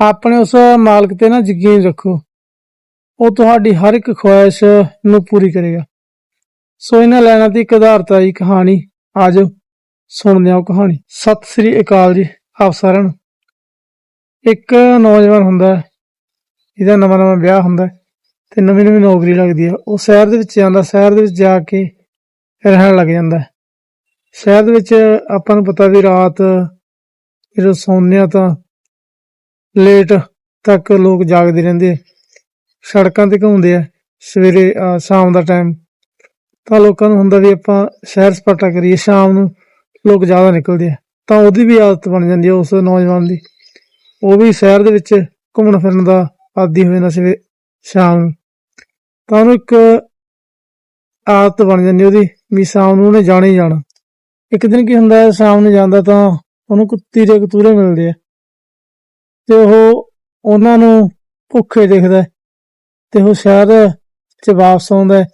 ਆਪਣੇ ਉਸ ਮਾਲਕ ਤੇ ਨਾ ਯਕੀਨ ਰੱਖੋ। ਉਹ ਤੁਹਾਡੀ ਹਰ ਇੱਕ ਖੁਆਇਸ਼ ਨੂੰ ਪੂਰੀ ਕਰੇਗਾ। ਸੋ ਇਹਨਾਂ ਲੈਣਾ ਦੀ ਇੱਕ ਆਧਾਰਤਾ ਆਈ ਕਹਾਣੀ। ਆਜੋ ਸੁਣਦੇ ਹਾਂ ਉਹ ਕਹਾਣੀ। ਸਤਿ ਸ੍ਰੀ ਅਕਾਲ ਜੀ ਆਪ ਸਾਰਿਆਂ ਨੂੰ। ਇੱਕ ਨੌਜਵਾਨ ਹੁੰਦਾ ਹੈ, ਜਿਹਦਾ ਨਵਾਂ ਨਵਾਂ ਵਿਆਹ ਹੁੰਦਾ ਹੈ ਤੇ ਨਵੀਂ ਨਵੀਂ ਨੌਕਰੀ ਲੱਗਦੀ ਹੈ। ਉਹ ਸ਼ਹਿਰ ਦੇ ਵਿੱਚ ਜਾਂਦਾ ਸ਼ਹਿਰ ਦੇ ਵਿੱਚ ਜਾ ਕੇ ਰਹਿਣ ਲੱਗ ਜਾਂਦਾ ਸ਼ਹਿਰ ਦੇ ਵਿੱਚ ਆਪਾਂ ਨੂੰ ਪਤਾ ਵੀ ਰਾਤ ਜਦੋਂ ਸੌਂਦੇ ਆ ਤਾਂ ਲੇਟ ਤੱਕ ਲੋਕ ਜਾਗਦੇ ਰਹਿੰਦੇ ਸੜਕਾਂ ਤੇ ਘੁੰਮਦੇ ਆ ਸਵੇਰੇ ਸ਼ਾਮ ਦਾ ਟਾਈਮ ਤਾਂ ਲੋਕਾਂ ਨੂੰ ਹੁੰਦਾ ਵੀ ਆਪਾਂ ਸ਼ਹਿਰ ਸਪਾਟਾ ਕਰੀਏ, ਸ਼ਾਮ ਨੂੰ ਲੋਕ ਜ਼ਿਆਦਾ ਨਿਕਲਦੇ ਆ। ਤਾਂ ਉਹਦੀ ਵੀ ਆਦਤ ਬਣ ਜਾਂਦੀ ਹੈ ਉਸ ਨੌਜਵਾਨ ਦੀ। ਉਹ ਵੀ ਸ਼ਹਿਰ ਦੇ ਵਿੱਚ ਘੁੰਮਣ ਫਿਰਨ ਦਾ ਆਦੀ ਹੋ ਜਾਂਦਾ ਸਵੇ ਸ਼ਾਮ ਨੂੰ। ਤਾਂ ਉਹਨੂੰ ਇੱਕ ਆਦਤ ਬਣ ਜਾਂਦੀ ਉਹਦੀ ਵੀ ਸ਼ਾਮ ਨੂੰ ਉਹਨੇ ਜਾਣਾ ਹੀ ਜਾਣਾ। ਇੱਕ ਦਿਨ ਕੀ ਹੁੰਦਾ ਹੈ ਸ਼ਾਮ ਨੂੰ ਜਾਂਦਾ ਤਾਂ ਉਹਨੂੰ ਕੁੱਤੀ ਦੇ ਕਤੂਰੇ ਮਿਲਦੇ ਆ। ਤੇ ਉਹ ਉਹਨਾਂ ਨੂੰ ਭੁੱਖੇ ਦੇਖਦਾ ਤੇ ਉਹ ਸ਼ਹਿਰ ਚ ਵਾਪਸ ਆਉਂਦਾ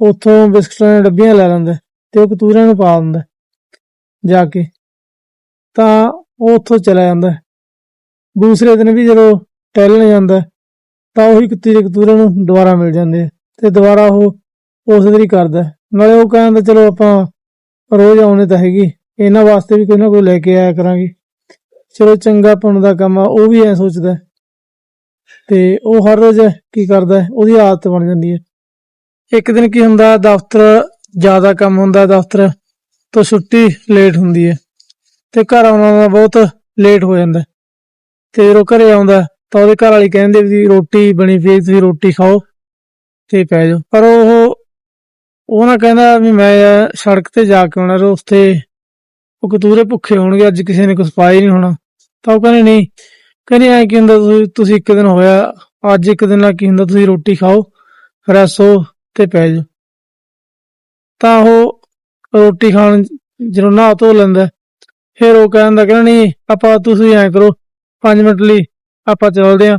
ਉੱਥੋਂ ਬਿਸਕਟਾਂ ਦੀਆਂ ਡੱਬੀਆਂ ਲੈ ਲੈਂਦਾ ਤੇ ਉਹ ਕਤੂਰਿਆਂ ਨੂੰ ਪਾ ਦਿੰਦਾ ਜਾ ਕੇ। ਤਾਂ ਉਹ ਉੱਥੋਂ ਚਲਾ ਜਾਂਦਾ ਦੂਸਰੇ ਦਿਨ ਵੀ ਜਦੋਂ ਟਹਿਲਣ ਜਾਂਦਾ ਤਾਂ ਉਹੀ ਕੁੱਤੀ ਦੇ ਨੂੰ ਦੁਬਾਰਾ ਮਿਲ ਜਾਂਦੇ ਆ ਤੇ ਦੁਬਾਰਾ ਉਹ ਉਸ ਦਿਨ ਹੀ ਕਰਦਾ ਨਾਲੇ ਉਹ ਕਹਿੰਦਾ, ਚਲੋ ਆਪਾਂ ਰੋਜ਼ ਆਉਣੇ ਤਾਂ ਹੈਗੀ, ਇਹਨਾਂ ਵਾਸਤੇ ਵੀ ਕੋਈ ਨਾ ਕੋਈ ਲੈ ਕੇ ਆਇਆ ਕਰਾਂਗੇ। ਚਲੋ ਚੰਗਾ ਪੁੰਨ ਦਾ ਕੰਮ ਆ, ਉਹ ਵੀ ਐ ਸੋਚਦਾ ਤੇ ਉਹ ਹਰ ਰੋਜ਼ ਕੀ ਕਰਦਾ ਉਹਦੀ ਆਦਤ ਬਣ ਜਾਂਦੀ ਹੈ। ਇੱਕ ਦਿਨ ਕੀ ਹੁੰਦਾ, ਦਫ਼ਤਰ ਜ਼ਿਆਦਾ ਕੰਮ ਹੁੰਦਾ, ਦਫ਼ਤਰ ਤੋਂ ਛੁੱਟੀ ਲੇਟ ਹੁੰਦੀ ਹੈ। ਤੇ ਘਰ ਆਉਣਾ ਦਾ ਬਹੁਤ ਲੇਟ ਹੋ ਜਾਂਦਾ ਤੇ ਜਦੋਂ ਘਰੇ ਆਉਂਦਾ ਤਾਂ ਉਹਦੇ ਘਰ ਵਾਲੀ ਕਹਿੰਦੇ ਵੀ ਰੋਟੀ ਬਣੀ ਪਈ ਤੁਸੀਂ ਰੋਟੀ ਖਾਓ ਤੇ ਪੈ ਜਾਓ। ਪਰ ਉਹ ਉਹ ਨਾ ਕਹਿੰਦਾ ਵੀ ਮੈਂ ਸੜਕ ਤੇ ਜਾ ਕੇ ਆਉਣਾ ਰੋਸਤੇ ਉਹ ਕਤੂਰੇ ਭੁੱਖੇ ਹੋਣਗੇ, ਅੱਜ ਕਿਸੇ ਨੇ ਕੁਝ ਪਾਇਆ ਹੀ ਨਹੀਂ ਹੋਣਾ। ਤਾਂ ਉਹ ਕਹਿੰਦੇ ਨਹੀਂ, ਕਹਿੰਦੇ ਐ ਕੀ ਹੁੰਦਾ ਤੁਸੀਂ ਇੱਕ ਦਿਨ ਹੋਇਆ, ਅੱਜ ਇੱਕ ਦਿਨ ਨਾਲ ਕੀ ਹੁੰਦਾ, ਤੁਸੀਂ ਰੋਟੀ ਖਾਓ ਫਰੈਸ਼ ਹੋ ਤੇ ਪੈ ਜਾਓ। ਤਾਂ ਉਹ ਰੋਟੀ ਖਾਣ ਜਦੋਂ ਨਹਾ ਧੋ ਲੈਂਦਾ, ਫਿਰ ਉਹ ਕਹਿੰਦਾ ਕਹਿੰਦਾ ਨਹੀਂ, ਆਪਾਂ ਤੁਸੀਂ ਐ ਕਰੋ 5 ਮਿੰਟ ਲਈ ਆਪਾਂ ਚੱਲਦੇ ਆਂ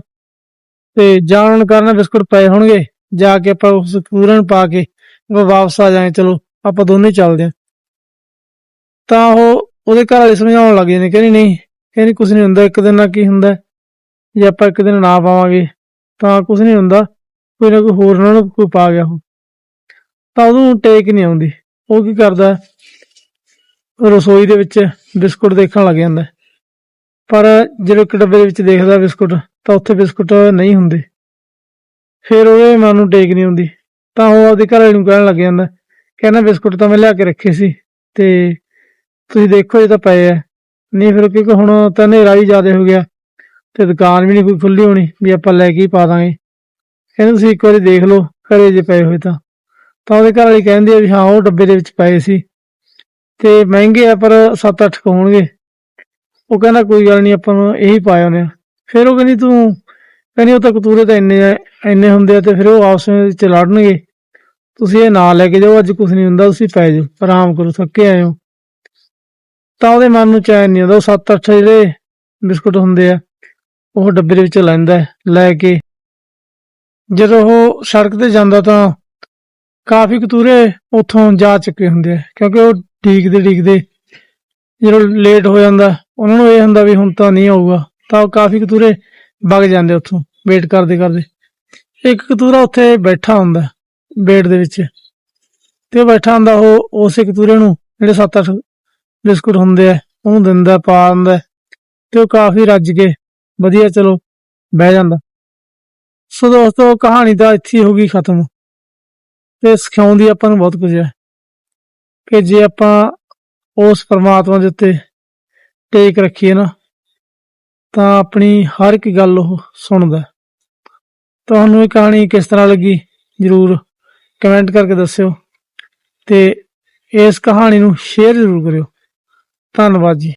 ਤੇ ਜਾਣ ਕਰਨਾ ਬਿਸਕੁਟ ਪਏ ਹੋਣਗੇ, ਜਾ ਕੇ ਆਪਾਂ ਉਸ ਕਤੂਰੇ ਪਾ ਕੇ ਵਾਪਸ ਆ ਜਾਏ, ਚਲੋ ਆਪਾਂ ਦੋਨੇ ਚੱਲਦੇ ਆਂ। ਤਾਂ ਉਹ ਉਹਦੇ ਘਰ ਵਾਲੇ ਸਮਝਾਉਣ ਲੱਗ ਜਾਂਦੇ ਕਹਿੰਦੀ ਨਹੀਂ ਕਹਿੰਦੀ ਕੁਝ ਨਹੀਂ ਹੁੰਦਾ, ਇੱਕ ਦਿਨ ਨਾਲ ਕੀ ਹੁੰਦਾ? ਜੇ ਆਪਾਂ ਇੱਕ ਦਿਨ ਨਾ ਪਾਵਾਂਗੇ, ਤਾਂ ਕੁਝ ਨਹੀਂ ਹੁੰਦਾ। ਕੋਈ ਨਾ ਕੋਈ ਹੋਰ ਨਾ ਕੋਈ ਪਾ ਗਿਆ ਹੋ ਤਾਂ ਉਹਨੂੰ ਟੇਕ ਨਹੀਂ ਆਉਂਦੀ। ਉਹ ਕੀ ਕਰਦਾ? ਰਸੋਈ ਦੇ ਵਿੱਚ ਬਿਸਕੁਟ ਦੇਖਣ ਲੱਗ ਜਾਂਦਾ। ਪਰ ਜਦੋਂ ਇੱਕ ਡੱਬੇ ਦੇ ਵਿੱਚ ਦੇਖਦਾ ਬਿਸਕੁਟ, ਤਾਂ ਉੱਥੇ ਬਿਸਕੁਟ ਨਹੀਂ ਹੁੰਦੇ। ਫਿਰ ਉਹਦੇ ਮਨ ਨੂੰ ਟੇਕ ਨਹੀਂ ਆਉਂਦੀ। ਤਾਂ ਉਹ ਆਪਦੇ ਘਰ ਵਾਲੇ ਨੂੰ ਕਹਿਣ ਲੱਗ ਜਾਂਦਾ, ਕਹਿੰਦਾ ਬਿਸਕੁਟ ਤਾਂ ਮੈਂ ਲਿਆ ਕੇ ਰੱਖੇ ਸੀ ਤੇ ਤੁਸੀਂ ਦੇਖੋ, ਇਹ ਤਾਂ ਪਏ ਆ। ਨਹੀਂ ਫਿਰ ਕਿਉਂਕਿ ਹੁਣ ਤਾਂ ਹਨੇਰਾ ਵੀ ਜ਼ਿਆਦਾ ਹੋ ਗਿਆ ਤੇ ਦੁਕਾਨ ਵੀ ਨਹੀਂ ਕੋਈ ਖੁੱਲੀ ਹੋਣੀ ਵੀ ਆਪਾਂ ਲੈ ਕੇ ਹੀ ਪਾ ਦਾਂਗੇ। ਕਹਿੰਦੇ ਤੁਸੀਂ ਇੱਕ ਵਾਰੀ ਦੇਖ ਲਓ, ਘਰੇ ਜੇ ਪਏ ਹੋਏ ਤਾਂ। ਤਾਂ ਉਹਦੇ ਘਰ ਵਾਲੀ ਕਹਿੰਦੀ ਆ ਵੀ ਹਾਂ, ਉਹ ਡੱਬੇ ਦੇ ਵਿੱਚ ਪਏ ਸੀ। ਤੇ ਮਹਿੰਗੇ ਆ, ਪਰ 7-8 ਹੋਣਗੇ। ਉਹ ਕਹਿੰਦਾ ਕੋਈ ਗੱਲ ਨਹੀਂ, ਆਪਾਂ ਨੂੰ ਇਹੀ ਪਾਏ ਹੋਣੇ ਫਿਰ ਉਹ ਕਹਿੰਦੀ ਤੂੰ, ਕਹਿੰਦੀ ਉਹ ਤਾਂ ਕਤੂਰੇ ਤਾਂ ਇੰਨੇ ਇੰਨੇ ਹੁੰਦੇ ਆ ਤੇ ਫਿਰ ਉਹ ਆਪਸ ਵਿੱਚ ਲੜਨਗੇ। ਤੁਸੀਂ ਇਹ ਨਾ ਲੈ ਕੇ ਜਾਓ, ਅੱਜ ਕੁਝ ਨਹੀਂ ਹੁੰਦਾ, ਤੁਸੀਂ ਪੈ ਜਾਓ, ਆਰਾਮ ਕਰੋ, ਥੱਕੇ ਆਏ ਹੋ। ਤਾਂ ਉਹਦੇ ਮਨ ਨੂੰ ਚੈਨ ਨਹੀਂ ਆਉਂਦਾ, ਉਹ 7-8 ਜਿਹੜੇ ਬਿਸਕੁਟ ਹੁੰਦੇ ਆ, ਉਹ ਡੱਬੇ ਦੇ ਵਿੱਚ ਲੈਂਦਾ ਲੈ ਕੇ। ਜਦੋਂ ਉਹ ਸੜਕ ਤੇ ਜਾਂਦਾ ਤਾਂ ਕਾਫੀ ਕਤੂਰੇ ਉੱਥੋਂ ਜਾ ਚੁੱਕੇ ਹੁੰਦੇ ਆ, ਕਿਉਂਕਿ ਉਹ ਡੀਕਦੇ ਡੀਕਦੇ ਜਦੋਂ ਲੇਟ ਹੋ ਜਾਂਦਾ, ਉਹਨਾਂ ਨੂੰ ਇਹ ਹੁੰਦਾ ਵੀ ਹੁਣ ਤਾਂ ਨਹੀਂ ਆਊਗਾ, ਤਾਂ ਉਹ ਕਾਫੀ ਕਤੂਰੇ ਵਗ ਜਾਂਦੇ ਉੱਥੋਂ ਵੇਟ ਕਰਦੇ ਕਰਦੇ। ਇੱਕ ਕਤੂਰਾ ਉੱਥੇ ਬੈਠਾ ਹੁੰਦਾ ਬੇਡ ਦੇ ਵਿੱਚ। ਤੇ ਉਹ ਬੈਠਾ ਹੁੰਦਾ ਉਹ, ਉਸੇ ਕਤੂਰੇ ਨੂੰ, ਜਿਹੜੇ 7-8 ਬਿਸਕੁਟ ਹੁੰਦੇ ਆ ਉਹਨੂੰ ਦਿੰਦਾ, ਪਾ ਦਿੰਦਾ ਤੇ ਉਹ ਕਾਫੀ ਰੱਜ ਕੇ ਵਧੀਆ, ਚਲੋ ਬਹਿ ਜਾਂਦਾ। ਸੋ ਦੋਸਤੋ ਕਹਾਣੀ ਤਾਂ ਇੱਥੇ ਹੋ ਗਈ ਖਤਮ। ਤੇ ਸਿਖਾਉਂਦੀ ਆਪਾਂ ਨੂੰ ਬਹੁਤ ਕੁਝ ਹੈ ਕਿ ਜੇ ਆਪਾਂ ਉਸ ਪਰਮਾਤਮਾ ਦੇ ਉੱਤੇ ਟੇਕ ਰੱਖੀਏ ਨਾ, ਤਾਂ ਆਪਣੀ ਹਰ ਇੱਕ ਗੱਲ ਉਹ ਸੁਣਦਾ ਤੁਹਾਨੂੰ ਇਹ ਕਹਾਣੀ ਕਿਸ ਤਰ੍ਹਾਂ ਲੱਗੀ, ਜਰੂਰ ਕਮੈਂਟ ਕਰਕੇ ਦੱਸਿਓ ਤੇ ਇਸ ਕਹਾਣੀ ਨੂੰ ਸ਼ੇਅਰ ਜ਼ਰੂਰ ਕਰਿਓ। ਧੰਨਵਾਦ ਜੀ।